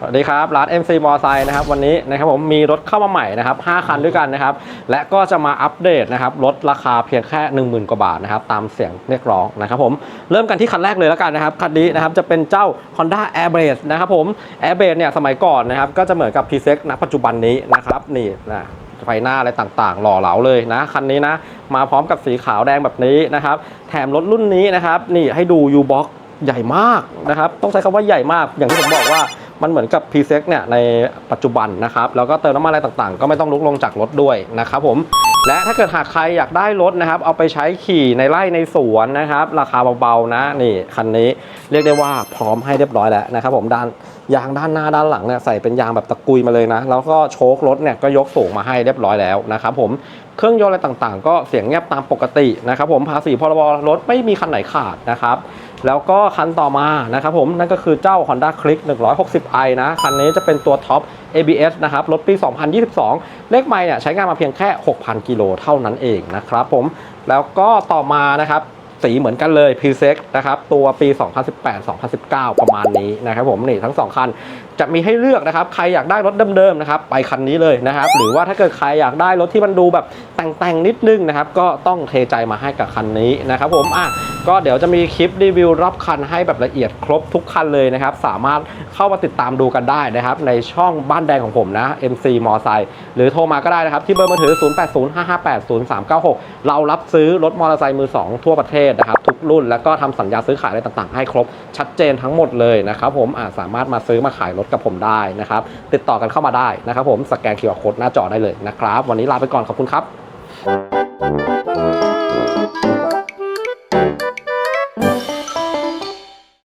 สวัสดีครับร้าน MC m o ไซค์นะครับวันนี้นะครับผมมีรถเข้ามาใหม่นะครับ5คันด้วยกันนะครับและก็จะมาอัปเดตนะครับลดราคาเพียงแค่ 10,000 กว่าบาทนะครับตามเสียงเรียกร้องนะครับผมเริ่มกันที่คันแรกเลยแล้วกันนะครับคันนี้นะครับจะเป็นเจ้า Honda Air b r a z e นะครับผม Air b r a z e เนี่ยสมัยก่อนนะครับก็จะเหมือนกับ p z ณปัจจุบันนี้นะครับนี่นะไฟหน้าอะไรต่างๆ หล่อเหลาเลยนะคันนี้นะมาพร้อมกับสีขาวแดงแบบนี้นะครับแถมรถรุ่นนี้นะครับนี่ให้ดู U-Box ใหญ่มากนะครับต้องใช้คำว่าใหญ่มากอย่างที่ผมบอกว่า มันเหมือนกับ p ีเซ็กเนี่ยในปัจจุบันนะครับแล้วก็เติมน้ำมันอะไรต่างๆ ก็ไม่ต้องลุกลงจากรถด้วยนะครับผมและถ้าเกิดหากใครอยากได้รถนะครับเอาไปใช้ขี่ในไร่ในสวนนะครับราคาเบาๆนะนี่คันนี้เรียกได้ว่าพร้อมให้เรียบร้อยแล้วนะครับผมด้านยางด้านหน้าด้านหลังเนี่ยใส่เป็นยางแบบตะกุยมาเลยนะ แล้วก็โชครถเนี่ยก็ยกสูงมาให้เรียบร้อยแล้วนะครับผมเครื่องยนต์อะไรต่างๆ ก็เสียงเงียบตามปกตินะครับผมภาษีพรบรถไม่มีคันไหนขาดนะครับ แล้วก็คันต่อมานะครับผมนั่นก็คือเจ้า Honda Click 160i นะ คันนี้จะเป็นตัวท็อป ABS นะครับ รถปี 2022 เลขไม่เนี่ยใช้งานมาเพียงแค่ 6,000 กิโลเท่านั้นเองนะครับผมแล้วก็ต่อมานะครับสีเหมือนกันเลย p ีเซ็นะครับ ตัวปี 2018-2019 ประมาณนี้นะครับผมนี่ทั้ง 2 คัน จะมีให้เลือกนะครับ ใครอยากได้รถเดิมๆนะครับ ไปคันนี้เลยนะครับ หรือว่าถ้าเกิดใครอยากได้รถที่มันดูแบบแต่งๆ นิดนึงนะครับ ก็ต้องเทใจมาให้กับคันนี้นะครับผมอะก็เดี๋ยวจะมีคลิปรีวิวรอบคันให้แบบละเอียดครบทุกคันเลยนะครับ สามารถเข้ามาติดตามดูกันได้นะครับ ในช่องบ้านแดงของผมนะ MC มอไซค์หรือโทรมาก็ได้นะครับ ที่เบอร์มือถือ 0805580396 เรารับซื้อรถมอเตอร์ไซค์มือ 2 ทั่วประเทศนะครับ ทุกรุ่นแล้วก็ทำสัญญาซื้อขายอะไรต่างๆ ให้ครบชัดเจนทั้งหมดเลยนะครับผมสามารถมาซื้อมาขายรถกับผมได้นะครับ ติดต่อกันเข้ามาได้นะครับผมสแกน QR Code หน้าจอได้เลยนะครับ วันนี้ลาไปก่อนขอบคุณครับ